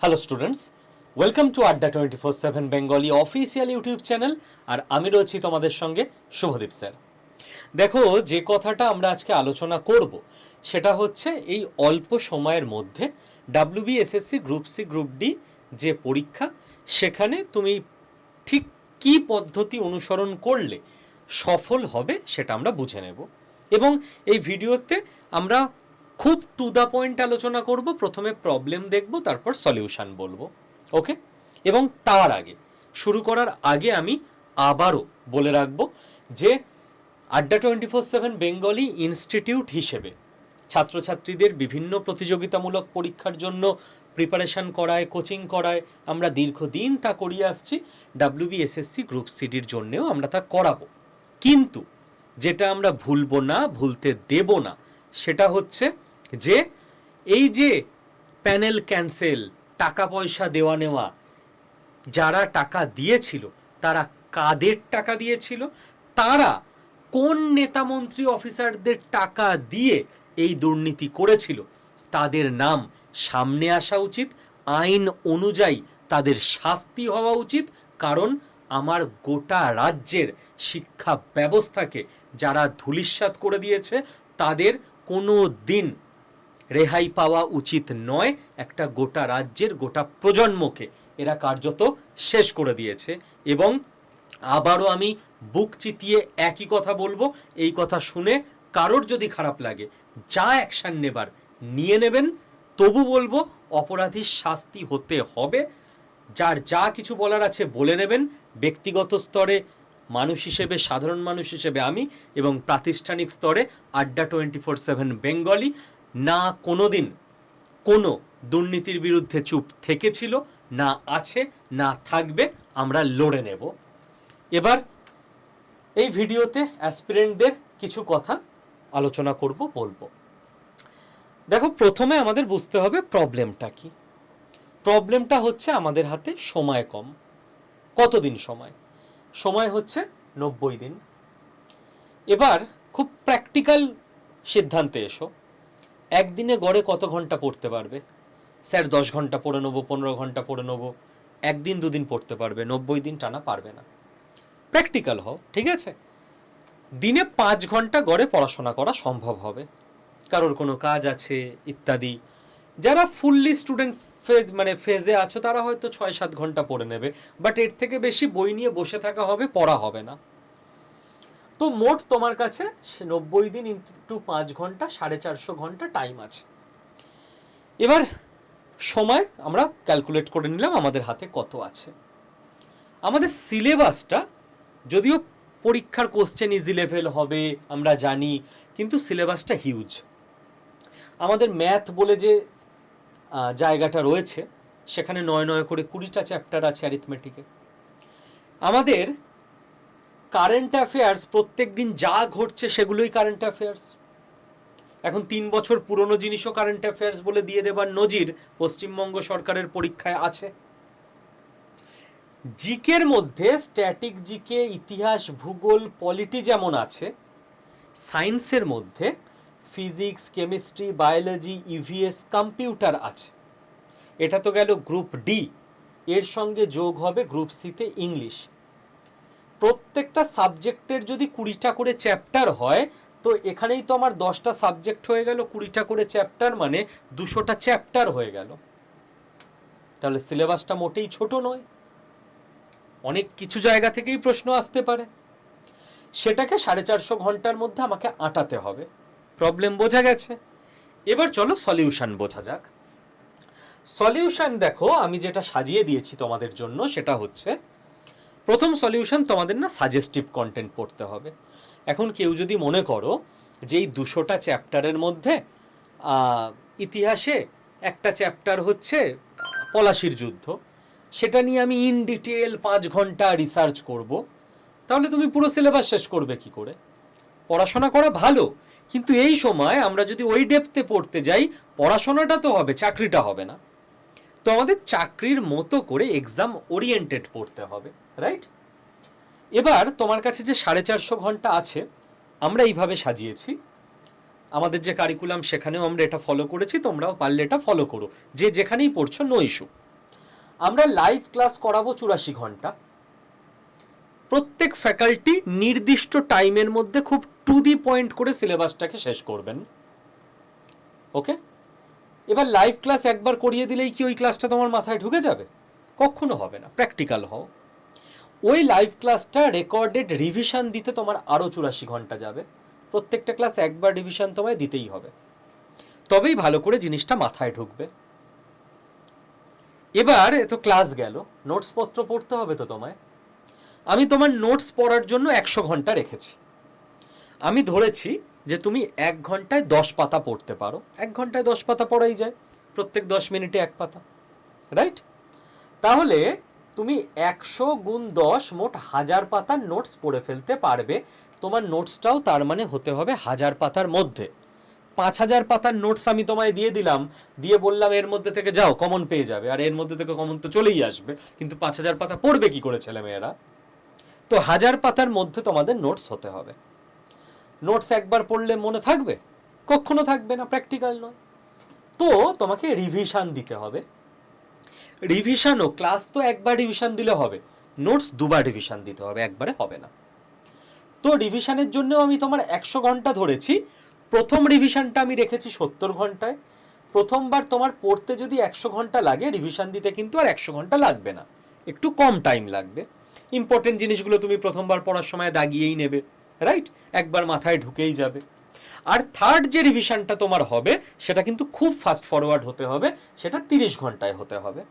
Hello students welcome to Adda twenty four seven Bengali official YouTube channel আর আমি রয়েছি তোমাদের সঙ্গে শুভদীপ স্যার। দেখো, যে কথাটা আমরা আজকে আলোচনা করব, সেটা হচ্ছে এই অল্প সময়ের মধ্যে WBSSC group C group D যে পরীক্ষা, সেখানে তুমি ঠিক কী পদ্ধতি অনুসরণ করলে সফল হবে সেটা আমরা বুঝে নেব। এবং এই ভিডিওতে আমরা খুব টু দ্য পয়েন্ট আলোচনা করব, প্রথমে প্রবলেম দেখব, তারপর সলিউশন বলব ওকে এবং তার আগে, শুরু করার আগে আমি আবারও বলে রাখব যে Adda twenty four seven Bengali institute হিসেবে ছাত্রছাত্রীদের বিভিন্ন প্রতিযোগিতামূলক পরীক্ষার জন্য প্রিপারেশন করায় কোচিং করায়, আমরা দীর্ঘদিন তা করিয়ে আসছি ডাব্লিউবিএসএসসি গ্রুপ সিডির জন্যেও আমরা তা করাবো। কিন্তু যেটা আমরা ভুলবো না, ভুলতে দেব না, সেটা হচ্ছে যে এই যে প্যানেল ক্যান্সেল টাকা পয়সা দেওয়া নেওয়া, যারা টাকা দিয়েছিল, তারা কাদের টাকা দিয়েছিল? তারা কোন নেতামন্ত্রী অফিসারদের টাকা দিয়ে এই দুর্নীতি করেছিল? তাদের নাম সামনে আসা উচিত, আইন অনুযায়ী তাদের শাস্তি হওয়া উচিত, কারণ আমার গোটা রাজ্যের শিক্ষা ব্যবস্থাকে যারা ধূলিস্যাৎ করে দিয়েছে, তাদের কোনো দিন রেহাই পাওয়া উচিত নয়। একটা গোটা রাজ্যের, গোটা প্রজন্মকে এরা কার্যত শেষ করে দিয়েছে। এবং আবারও আমি বুক চিতিয়ে একই কথা বলব, এই কথা শুনে কারোর যদি খারাপ লাগে, যা অ্যাকশান নেবার নিয়ে নেবেন। তবু বলব, অপরাধীর শাস্তি হতে হবে। যার যা কিছু বলার আছে বলে নেবেন। ব্যক্তিগত স্তরে মানুষ হিসেবে, সাধারণ মানুষ হিসেবে আমি এবং প্রাতিষ্ঠানিক স্তরে আড্ডা টোয়েন্টি ফোর সেভেন বেঙ্গলি না কোনো দিন কোনো দুর্নীতির বিরুদ্ধে চুপ থেকেছিল, না আছে, না থাকবে, আমরা লড়ে নেব। এবার এই ভিডিওতে অ্যাসপিরেন্টদের কিছু কথা আলোচনা করব, বলব। দেখো, প্রথমে আমাদের বুঝতে হবে প্রবলেমটা কি। প্রবলেমটা হচ্ছে আমাদের হাতে সময় কম। কতদিন সময়? সময় হচ্ছে নব্বই দিন। এবার খুব প্র্যাকটিক্যাল সিদ্ধান্তে এসো। একদিনে গড়ে কত ঘণ্টা পড়তে পারবে? স্যার, দশ ঘণ্টা পড়ে নেব, পনেরো ঘণ্টা পড়ে নেব। একদিন, দুদিন পড়তে পারবে, নব্বই দিন টানা পারবে না। প্র্যাকটিক্যাল হও, ঠিক আছে? দিনে পাঁচ ঘণ্টা গড়ে পড়াশোনা করা সম্ভব হবে। কারোর কোনো কাজ আছে, ইত্যাদি। যারা ফুললি স্টুডেন্ট ফেজ মানে ফেজে আছো, তারা হয়তো ছয় সাত ঘণ্টা পড়ে নেবে। বাট এর থেকে বেশি বই নিয়ে বসে থাকা হবে, পড়া হবে না। তো মোট তোমার কাছে নব্বই দিন ইন্টু পাঁচ ঘণ্টা, সাড়ে চারশো ঘণ্টা টাইম আছে। এবার সময় আমরা ক্যালকুলেট করে নিলাম আমাদের হাতে কত আছে। আমাদের সিলেবাসটা যদিও পরীক্ষার কোশ্চেন ইজি লেভেল হবে, আমরা জানি, কিন্তু সিলেবাসটা হিউজ আমাদের ম্যাথ বলে যে জায়গাটা রয়েছে, সেখানে নয় নয় করে কুড়িটা চ্যাপ্টার আছে অ্যারিথমেটিকে আমাদের কারেন্ট অ্যাফেয়ার্স প্রত্যেক দিন যা ঘটছে সেগুলোই কারেন্ট অ্যাফেয়ার্স এখন তিন বছর পুরনো জিনিসও কারেন্ট অ্যাফেয়ার্স বলে দিয়ে দেবার নজির পশ্চিমবঙ্গ সরকারের পরীক্ষায় আছে। জিকের মধ্যে স্ট্যাটিক জিকে, ইতিহাস, ভূগোল পলিটি যেমন আছে সায়েন্সের মধ্যে physics chemistry biology EVS computer আছে। এটা তো গেল গ্রুপ ডি এর সঙ্গে যোগ হবে গ্রুপ সিতে ইংলিশ প্রত্যেকটা সাবজেক্টের যদি কুড়িটা করে চ্যাপ্টার হয়, তো এখানেই তো আমার দশটা সাবজেক্ট হয়ে গেল, কুড়িটা করে চ্যাপ্টার মানে দুশোটা চ্যাপ্টার হয়ে গেল। তাহলে সিলেবাসটা মোটেই ছোট নয়। অনেক কিছু জায়গা থেকেই প্রশ্ন আসতে পারে। সেটাকে সাড়ে চারশো ঘণ্টার মধ্যে আমাকে আটাতে হবে। প্রবলেম বোঝা গেছে। এবার চলো সলিউশন বোঝা যাক। সলিউশন দেখো, আমি যেটা সাজিয়ে দিয়েছি তোমাদের জন্য, সেটা হচ্ছে প্রথম সলিউশন তোমাদের না সাজেস্টিভ কন্টেন্ট পড়তে হবে। এখন কেউ যদি মনে করো যে এই দুশোটা চ্যাপ্টারের মধ্যে ইতিহাসে একটা চ্যাপ্টার হচ্ছে পলাশির যুদ্ধ, সেটা নিয়ে আমি ইন ডিটেল পাঁচ ঘণ্টা রিসার্চ করব, তাহলে তুমি পুরো সিলেবাস শেষ করবে কি করে? পড়াশোনা করা ভালো, কিন্তু এই সময় আমরা যদি ওই ডেপতে পড়তে যাই, পড়াশোনাটা তো হবে, চাকরিটা হবে না। তো আমাদের চাকরির মতো করে এক্সাম ওরিয়েন্টেড পড়তে হবে রাইট এবার তোমার কাছে যে সাড়ে চারশো ঘণ্টা আছে, আমরা এইভাবে সাজিয়েছি। আমাদের যে কারিকুলাম সেখানেও আমরা এটা ফলো করেছি, তোমরাও পারলে এটা ফলো করো। যে যেখানেই পড়ছো নো ইস্যু আমরা লাইভ ক্লাস করাবো চুরাশি ঘণ্টা। প্রত্যেক ফ্যাকাল্টি নির্দিষ্ট টাইমের মধ্যে খুব টু দি পয়েন্ট করে সিলেবাসটাকে শেষ করবেন। ওকে এবার লাইভ ক্লাস একবার করিয়ে দিলেই কি ওই ক্লাসটা তোমার মাথায় ঢুকে যাবে? কখনো হবে না। প্র্যাকটিক্যাল হও। ওই লাইভ ক্লাসটা রেকর্ডেড রিভিশন দিতে তোমার আরও চুরাশি ঘণ্টা যাবে। প্রত্যেকটা ক্লাস একবার রিভিশন তোমায় দিতেই হবে। তবেই ভালো করে জিনিসটা মাথায় ঢুকবে। এবার তো ক্লাস গেল। নোটস পত্র পড়তে হবে তো তোমায়। আমি তোমার নোটস পড়ার জন্য একশো ঘণ্টা রেখেছি। আমি ধরেছি যে তুমি এক ঘন্টায় দশ পাতা পড়তে পারো। এক ঘন্টায় দশ পাতা পড়াই যায়, প্রত্যেক দশ মিনিটে এক পাতা রাইট তাহলে তুমি একশো গুণ দশ মোট হাজার পাতার নোটস পড়ে ফেলতে পারবে। তোমার নোটসটাও তার মানে হতে হবে হাজার পাতার মধ্যে। পাঁচ হাজার পাতার নোটস আমি তোমায় দিয়ে দিলাম, দিয়ে বললাম এর মধ্যে থেকে যাও কমন পেয়ে যাবে। আর এর মধ্যে থেকে কমন তো চলেই আসবে, কিন্তু পাঁচ হাজার পাতা পড়বে কি করে ছেলেমেয়েরা? তো হাজার পাতার মধ্যে তোমাদের নোটস হতে হবে। নোটস একবার পড়লে মনে থাকবে? কখনো থাকবে না প্র্যাকটিক্যাল নয়। তো তোমাকে রিভিশন দিতে হবে। রিভিশনও ক্লাস তো একবার রিভিশন দিলে হবে। নোটস দুবার রিভিশন দিতে হবে, একবারে হবে না। তো রিভিশনের জন্যও আমি তোমার একশো ঘণ্টা ধরেছি। প্রথম রিভিশনটা আমি রেখেছি সত্তর ঘন্টায়। প্রথমবার তোমার পড়তে যদি একশো ঘণ্টা লাগে রিভিশন দিতে কিন্তু আর একশো ঘণ্টা লাগবে না। একটু কম টাইম লাগবে। ইম্পর্টেন্ট জিনিসগুলো তুমি প্রথমবার পড়ার সময় দাগিয়েই নেবে। রাইট একবার মাথায় ঢুকেই যাবে। আর থার্ড যে রিভিশনটা তোমার হবে, সেটা কিন্তু খুব ফাস্ট ফরওয়ার্ড হতে হবে, সেটা তিরিশ ঘন্টায় হতে হবে।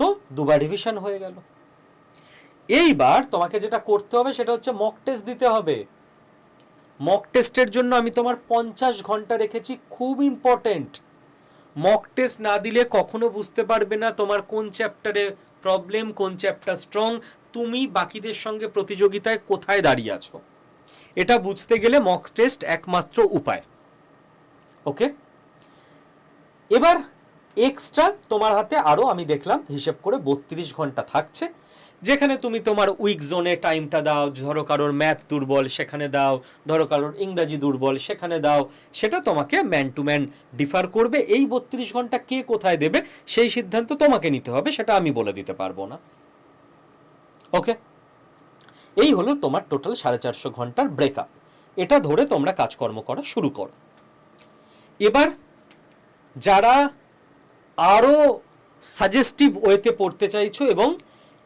তো দুবার রিভিশন হয়ে গেল। এইবার তোমাকে যেটা করতে হবে, সেটা হচ্ছে মক টেস্ট দিতে হবে। মক টেস্টের জন্য আমি তোমার পঞ্চাশ ঘণ্টা রেখেছি, খুব ইম্পর্টেন্ট মক টেস্ট না দিলে কখনো বুঝতে পারবে না তোমার কোন চ্যাপ্টারে প্রবলেম কোন চ্যাপ্টার স্ট্রং তুমি বাকিদের সঙ্গে প্রতিযোগিতায় কোথায় দাঁড়িয়ে আছো? এটা বুঝতে গেলে মক টেস্ট একমাত্র উপায়। ওকে এবার এক্সট্রা তোমার হাতে আরও আমি দেখলাম, হিসেব করে বত্রিশ ঘণ্টা থাকছে। যেখানে তুমি তোমার উইক জোনে টাইমটা দাও, ধরো কারোর ম্যাথ দুর্বল, সেখানে দাও, ধরো কারোর ইংরাজি দুর্বল, সেখানে দাও, সেটা তোমাকে ম্যান টু ম্যান ডিফার করবে। এই বত্রিশ ঘণ্টা কে কোথায় দেবে, সেই সিদ্ধান্ত তোমাকে নিতে হবে, সেটা আমি বলে দিতে পারব না। ওকে এই হলো তোমার টোটাল সাড়ে চারশো ঘণ্টার ব্রেকআপ এটা ধরে তোমরা কাজকর্ম করা শুরু করো। এবার যারা আরও সাজেস্টিভ ওয়েতে পড়তে চাইছো এবং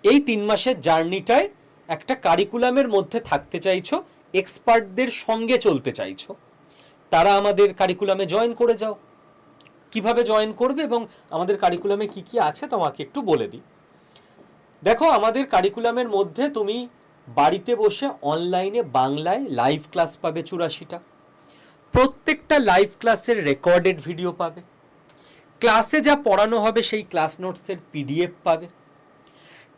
এই তিন মাসের জার্নিটায় একটা কারিকুলামের মধ্যে থাকতে চাইছো এক্সপার্টদের সঙ্গে চলতে চাইছো, তারা আমাদের কারিকুলামে জয়েন করে যাও। কীভাবে জয়েন করবে এবং আমাদের কারিকুলামে কি কি আছে তোমাকে একটু বলে দিই। দেখো, আমাদের কারিকুলামের মধ্যে তুমি বাড়িতে বসে অনলাইনে বাংলায় লাইভ ক্লাস পাবে চুরাশিটা। প্রত্যেকটা লাইভ ক্লাসের রেকর্ডেড ভিডিও পাবে। ক্লাসে যা পড়ানো হবে সেই ক্লাস নোটসের পিডিএফ পাবে।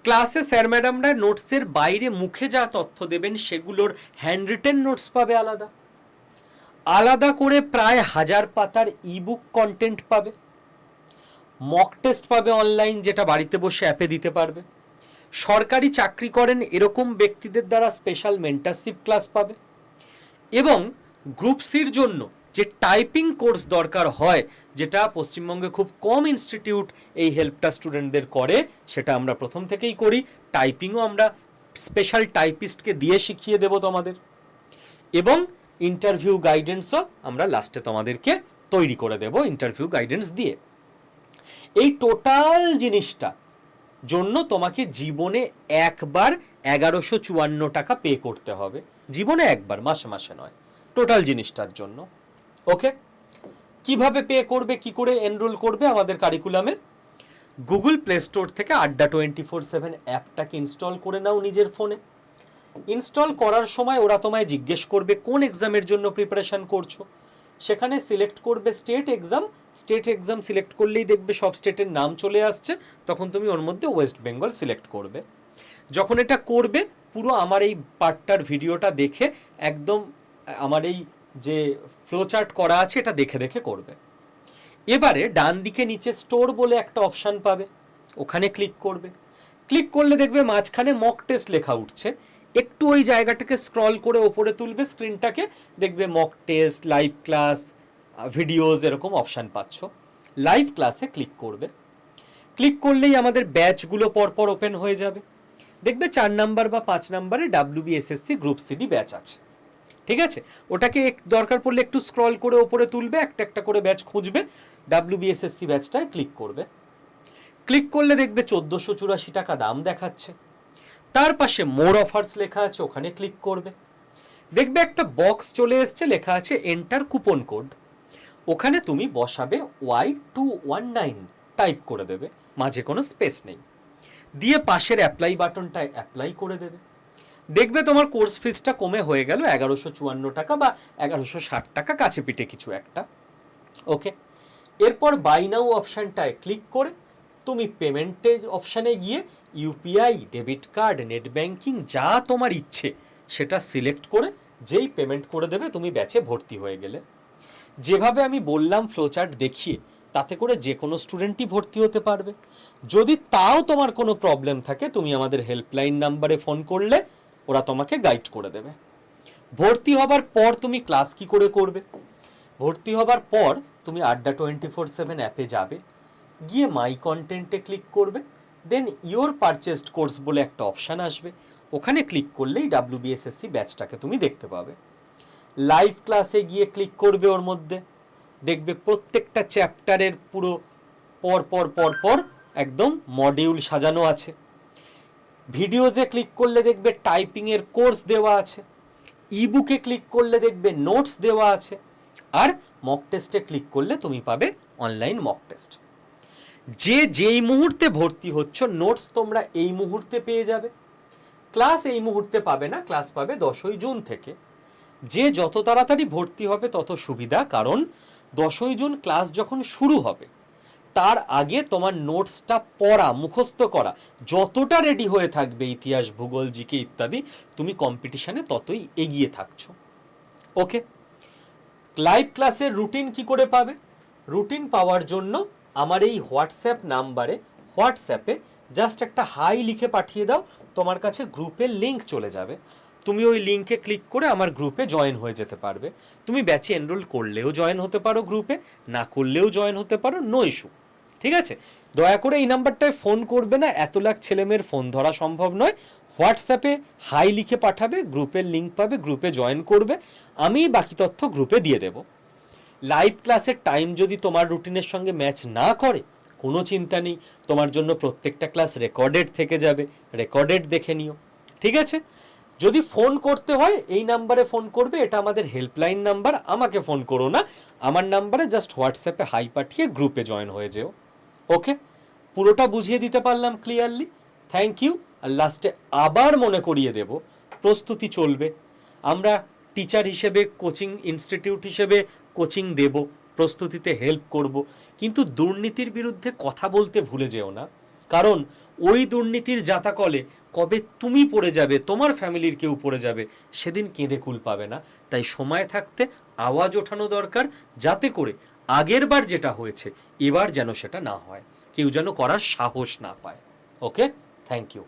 ক্লাসে স্যার ম্যাডামরা নোটসের বাইরে মুখে যা তথ্য দেবেন সেগুলোর হ্যান্ড রিটেন নোটস পাবে আলাদা। আলাদা করে প্রায় হাজার পাতার ইবুক কন্টেন্ট পাবে। মক টেস্ট পাবে অনলাইন যেটা বাড়িতে বসে অ্যাপে দিতে পারবে। সরকারি চাকরি করেন এরকম ব্যক্তিদের দ্বারা স্পেশাল মেন্টারশিপ ক্লাস পাবে। এবং গ্রুপ সির জন্য যে টাইপিং কোর্স দরকার হয়, যেটা পশ্চিমবঙ্গে খুব কম ইনস্টিটিউট এই হেল্পটা স্টুডেন্টদের করে, সেটা আমরা প্রথম থেকেই করি। টাইপিংও আমরা স্পেশাল টাইপিস্টকে দিয়ে শিখিয়ে দেব তোমাদের। এবং ইন্টারভিউ গাইডেন্সও আমরা লাস্টে তোমাদেরকে তৈরি করে দেব ইন্টারভিউ গাইডেন্স দিয়ে। এই টোটাল জিনিসটা জন্য তোমাকে জীবনে একবার এগারোশো চুয়ান্ন টাকা পে করতে হবে। জীবনে একবার, মাসে মাসে নয়, টোটাল জিনিসটার জন্য। ওকে? কীভাবে পে করবে, কি করে এনরোল করবে আমাদের কারিকুলামে গুগল প্লে স্টোর থেকে আড্ডা টোয়েন্টি ফোর সেভেন অ্যাপটাকে ইনস্টল করে নাও নিজের ফোনে। ইনস্টল করার সময় ওরা তোমায় জিজ্ঞেস করবে, কোন এক্সামের জন্য প্রিপারেশন করছ? সেখানে সিলেক্ট করবে state exam. State exam select করলেই দেখবে সব স্টেটের নাম চলে আসছে। তখন তুমি ওর মধ্যে ওয়েস্ট বেঙ্গল সিলেক্ট করবে। যখন এটা করবে, পুরো আমার এই পার্টটার ভিডিওটা দেখে, একদম আমার এই যে ফ্লোচার্ট করা আছে, এটা দেখে দেখে করবে। এবারে ডান দিকে নিচে স্টোর বলে একটা অপশান পাবে। ওখানে ক্লিক করবে। ক্লিক করলে দেখবে মাঝখানে মক টেস্ট লেখা উঠছে। একটু ওই জায়গাটাকে স্ক্রল করে ওপরে তুলবে স্ক্রিনটাকে দেখবে mock test live class videos এরকম অপশান পাচ্ছ। লাইভ ক্লাসে ক্লিক করবে। ক্লিক করলেই আমাদের ব্যাচগুলো পরপর ওপেন হয়ে যাবে। দেখবে চার নাম্বার বা পাঁচ নাম্বারে ডাব্লিউবিএসএসসি গ্রুপ সিডি ব্যাচ আছে। ঠিক আছে? ওটাকে এক- দরকার পড়লে একটু স্ক্রল করে ওপরে তুলবে, একটা একটা করে ব্যাচ খুঁজবে ডাব্লিউবিএসএসসি ব্যাচটায় ক্লিক করবে। ক্লিক করলে দেখবে চোদ্দোশো চুরাশি টাকা দাম দেখাচ্ছে। তার পাশে মোর অফার্স লেখা আছে, ওখানে ক্লিক করবে। দেখবে একটা বক্স চলে এসছে, লেখা আছে এন্টার কুপন কোড ওখানে তুমি বসাবে Y two one nine type করে দেবে, মাঝে কোনো স্পেস নেই। দিয়ে পাশের অ্যাপ্লাই বাটনটায় অ্যাপ্লাই করে দেবে। দেখবে তোমার কোর্স ফিসটা কমে হয়ে গেল, এগারোশো চুয়ান্ন টাকা বা এগারোশো ষাট টাকা কাছে পিঠে কিছু একটা। ওকে এরপর বাই নাও অপশানটায় ক্লিক করে, তুমি পেমেন্টের অপশানে গিয়ে UPI debit card, net banking, যা তোমার ইচ্ছে, সেটা সিলেক্ট করে যেই পেমেন্ট করে দেবে তুমি ব্যাচে ভর্তি হয়ে গেলে। যেভাবে আমি বললাম ফ্লোচার্ট দেখিয়ে, তাতে করে যে কোনো স্টুডেন্টই ভর্তি হতে পারবে। যদি তাও তোমার কোনো প্রবলেম থাকে, তুমি আমাদের হেল্পলাইন নাম্বারে ফোন করলে, ওরা তোমাকে গাইড করে দেবে। ভর্তি হবার পর তুমি ক্লাস কি করে করবে? ভর্তি হবার পর তুমি আড্ডা টোয়েন্টি ফোর সেভেন অ্যাপে যাবে, গিয়ে মাই কন্টেন্টে ক্লিক করবে দেন ইওর পারচেসড কোর্স বলে একটা অপশান আসবে। ওখানে ক্লিক করলেই ডাব্লিউবিএসএসসি ব্যাচটাকে তুমি দেখতে পাবে। লাইভ ক্লাসে গিয়ে ক্লিক করবে ওর মধ্যে। দেখবে প্রত্যেকটা চ্যাপ্টারের পুরো পর পর পর পর একদম মডিউল সাজানো আছে। ভিডিওজে ক্লিক করলে দেখবে টাইপিংয়ের কোর্স দেওয়া আছে। ইবুকে ক্লিক করলে দেখবে নোটস দেওয়া আছে। আর মক টেস্টে ক্লিক করলে তুমি পাবে অনলাইন মক টেস্ট যে যেই মুহূর্তে ভর্তি হচ্ছ নোটস তোমরা এই মুহূর্তে পেয়ে যাবে। ক্লাস এই মুহূর্তে পাবে না ক্লাস পাবে দশই জুন থেকে। যে যত তাড়াতাড়ি ভর্তি হবে, তত সুবিধা, কারণ দশই জুন ক্লাস যখন শুরু হবে, তার আগে তোমার নোটসটা পড়া, মুখস্থ করা, যতটা রেডি হয়ে থাকবে ইতিহাস, ভূগোল জিকে ইত্যাদি, তুমি কম্পিটিশানে ততই এগিয়ে থাকছো। ওকে লাইভ ক্লাসের রুটিন কি করে পাবে? রুটিন পাওয়ার জন্য আমার এই হোয়াটসঅ্যাপ নাম্বারে, হোয়াটসঅ্যাপে জাস্ট একটা হাই লিখে পাঠিয়ে দাও, তোমার কাছে গ্রুপের লিঙ্ক চলে যাবে। তুমি ওই লিংকে ক্লিক করে আমার গ্রুপে জয়েন হয়ে যেতে পারবে। তুমি ব্যাচে এনরোল করলেও জয়েন হতে পারো গ্রুপে না করলেও জয়েন হতে পারো নো ইস্যু ঠিক আছে? দয়া করে এই নাম্বারটায় ফোন করবে না, এত লাখ ছেলেমেয়ের ফোন ধরা সম্ভব নয়। হোয়াটসঅ্যাপে হাই লিখে পাঠাবে গ্রুপের লিঙ্ক পাবে গ্রুপে জয়েন করবে। আমি বাকি তথ্য গ্রুপে দিয়ে দেবো। লাইভ ক্লাসের টাইম যদি তোমার রুটিনের সঙ্গে ম্যাচ না করে, কোনো চিন্তা নেই, তোমার জন্য প্রত্যেকটা ক্লাস রেকর্ডেড থেকে যাবে রেকর্ডেড দেখে নিও, ঠিক আছে? যদি ফোন করতে হয়, এই নাম্বারে ফোন করবে, এটা আমাদের হেল্পলাইন নাম্বার আমাকে ফোন করো না, আমার নাম্বারে জাস্ট হোয়াটসঅ্যাপে হাই পাঠিয়ে গ্রুপে জয়েন হয়ে যেও ওকে পুরোটা বুঝিয়ে দিতে পারলাম ক্লিয়ারলি থ্যাংক ইউ আর লাস্টে আবার মনে করিয়ে দেব, প্রস্তুতি চলবে। আমরা টিচার হিসেবে কোচিং ইনস্টিটিউট হিসেবে কোচিং দেব, প্রস্তুতিতে হেল্প করব, কিন্তু দুর্নীতির বিরুদ্ধে কথা বলতে ভুলে যেও না। কারণ ওই দুর্নীতির জাতাকলে কবে তুমি পড়ে যাবে, তোমার ফ্যামিলির কেউ পড়ে যাবে, সেদিন কেঁদে কুল পাবে না। তাই সময় থাকতে আওয়াজ ওঠানো দরকার, যাতে করে আগের বার যেটা হয়েছে, এবার যেন সেটা না হয়। কেউ যেন করার সাহস না পায়। Okay thank you